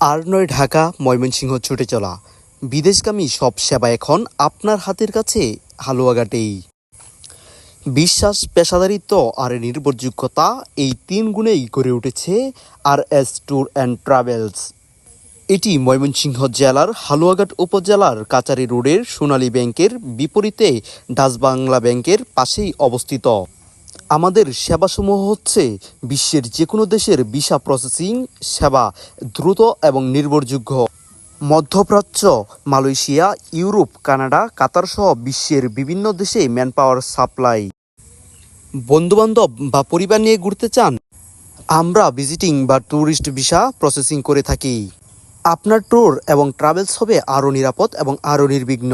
আর নয়, ঢাকা, ময়মনসিংহ ছুটে চলা। বিদেশগামী সব সেবা এখন আপনার হাতের কাছে, হালুয়াঘাটেই। বিশ্বাস, পেশাদারিত্ব আর নির্ভরযোগ্যতা এই তিন গুণেই গড়ে উঠেছে R S tour and travels. এটি ময়মনসিংহ জেলার হালুয়াঘাট উপজেলার কাচারি রোডের সোনালী ব্যাংকের বিপরীতে ডাচবাংলা ব্যাংকের পাশেই অবস্থিত। আমাদের সেবাসমূহ হচ্ছে বিশ্বের যে কোনো দেশের ভিসা প্রসেসিং, সেবা দ্রুত এবং নির্ভরযোগ্য। মধ্যপ্রাচ্য, মালয়েশিয়া, ইউরোপ, কানাডা, কাতার সহ বিশ্বের বিভিন্ন দেশে ম্যানপাওয়ার সাপ্লাই বন্ধুবান্ধব বা পরিবার নিয়ে ঘুরতে চান? আমরা ভিজিটিং বা ট্যুরিস্ট ভিসা প্রসেসিং করে থাকি। আপনার ট্যুর এবং ট্রাভেলস হবে আরও নিরাপদ এবং আরও নির্বিঘ্ন।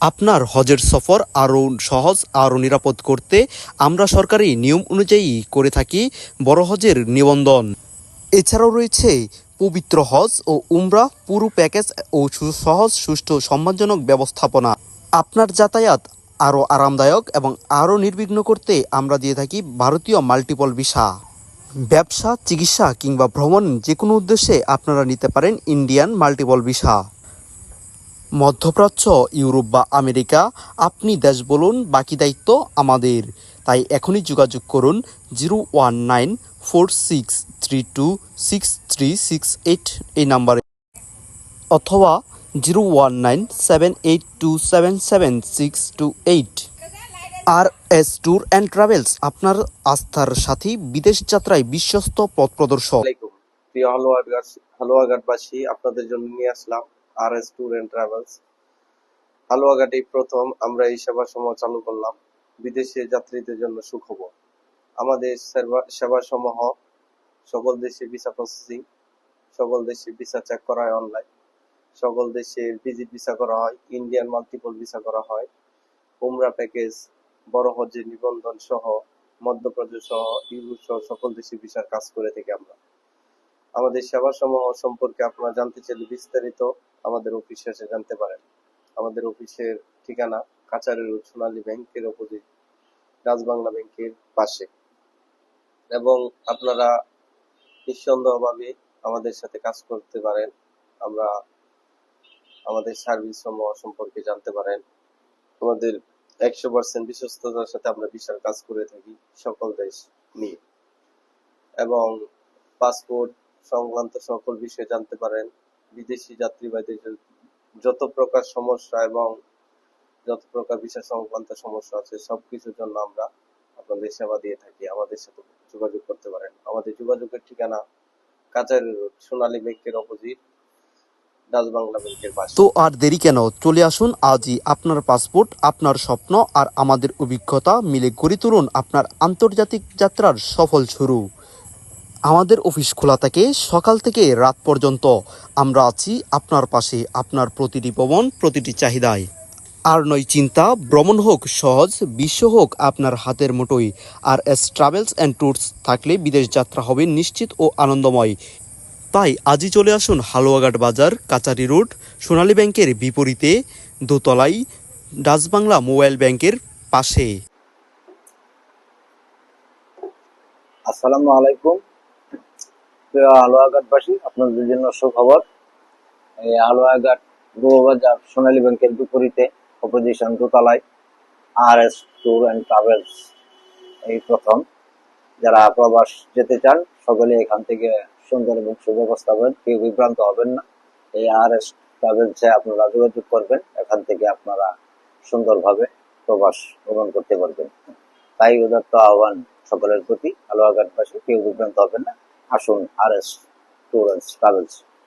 আপনার হজের সফর আরও সহজ, আরও নিরাপদ করতে আমরা সরকারি নিয়ম অনুযায়ী করে থাকি বড় হজের নিবন্ধন। এছাড়াও রয়েছে পবিত্র হজ ও উমরা, পুরো প্যাকেজ ও সহজ, সুষ্ঠু, সম্মানজনক ব্যবস্থাপনা। আপনার যাতায়াত আরও আরামদায়ক এবং আরও নির্বিঘ্ন করতে আমরা দিয়ে থাকি ভারতীয় মাল্টিপল ভিসা। ব্যবসা, চিকিৎসা কিংবা ভ্রমণ যে কোনো উদ্দেশ্যে আপনারা নিতে পারেন ইন্ডিয়ান মাল্টিপল ভিসা। মধ্যপ্রাচ্য, ইউরোপ বা আমেরিকা, আপনি দেশ বলুন, বাকি দায়িত্ব আমাদের। তাই এখনই যোগাযোগ করুন zero one nine four six three two six three six eight এই নাম্বারে অথবা zero one nine seven eight two seven seven six two eight. R S tour and travels, আপনার আস্থার সাথী, বিদেশ যাত্রায় বিশ্বস্ত পথ প্রদর্শক। প্রিয় হালুয়াঘাট হালুয়াঘাটবাসী, আপনাদের জন্য নিয়ে আসলাম আর ট্যুর এন্ড ট্রাভেলস হালুয়াঘাটেই প্রথম আমরা এই সেবা সমূহ চালু করলাম। যাত্রীদের জন্য সুখবর। আমাদের সেবা- সমূহ সকল দেশে ভিসা প্রসেসিং সকল দেশে ভিসা চেক করা হয় অনলাইন সকল দেশের ভিজিট ভিসা করা হয় ইন্ডিয়ান মাল্টিপল ভিসা করা হয়, উমরা প্যাকেজ বড় হজের নিবন্ধন সহ, মধ্যপ্রদেশ সহ, ইউরোপ সহ সকল দেশে ভিসার কাজ করে থাকি আমরা। আমাদের সেবা সমূহ সম্পর্কে আপনারা জানতে চাইলে বিস্তারিত আমাদের অফিসে এসে জানতে পারেন। আমাদের অফিসের ঠিকানা কাচারি রোড সোনালী ব্যাংকের অপোজিট রাজবাংলা ব্যাংকের পাশে। এবং আপনারা নিঃসন্দেহভাবে আমাদের সাথে কাজ করতে পারেন। আমরা আমাদের সার্ভিস সমূহ সম্পর্কে জানতে পারেন। আমাদের একশো পার্সেন্ট বিশ্বস্ততার সাথে আমরা বিশাল কাজ করে থাকি সকল দেশ নিয়ে। এবং পাসপোর্ট সংক্রান্ত সকল বিষয় জানতে পারেন। বিদেশি যাত্রীবাহীদের যত প্রকার সমস্যা এবং যত প্রকার বিষয় সংক্রান্ত সমস্যা আছে, সবকিছুর জন্য আমরা আপনাদের সেবা দিয়ে থাকি। আমাদের সাথে যোগাযোগ করতে পারেন। আমাদের যোগাযোগের ঠিকানা কাচারি রোড, সোনালী ব্যাংকের অপোজিট তো আর দেরি কেন? চলে আসুন, আজই আপনার পাসপোর্ট, আপনার স্বপ্ন আর আমাদের অভিজ্ঞতা মিলে গড়ে তুলুন আপনার আন্তর্জাতিক যাত্রার সফল শুরু। আমাদের অফিস খোলা থাকে সকাল থেকে রাত পর্যন্ত। আমরা আছি আপনার পাশে, আপনার প্রতিটি ভবন, প্রতিটি চাহিদায়। আর নয় চিন্তা, ভ্রমণ হোক সহজ, বিশ্ব হোক আপনার হাতের মুঠোয়। R S travels and tours থাকলে বিদেশ যাত্রা হবে নিশ্চিত ও আনন্দময়। তাই আজই চলে আসুন হালুয়াঘাট বাজার কাচারি রোড, সোনালী ব্যাংকের বিপরীতে দোতলায় ডাচবাংলা মোবাইল ব্যাংকের পাশে। আসসালামু আলাইকুম। প্রিয় আপনাদের জন্য সুখবর। এই সোনালী ব্যাংকের অপোজিশন দোতলায় R S tour and travels এই প্রথম। যারা প্রবাস যেতে চান, সকলে এখান থেকে সুন্দর এবং সুব্যবস্থা পাবেন কেউ বিভ্রান্ত হবেন না। এই আর এস ট্রাভেলসে আপনারা যোগাযোগ করবেন, এখান থেকে আপনারা সুন্দরভাবে প্রবাস ভ্রমণ করতে পারবেন। তাই উদাত্ত আহ্বান সকলের প্রতি। হালুয়াঘাটবাসী কেউ বিভ্রান্ত হবেন না। আসুন আর এস ট্যুর ট্রাভেলস।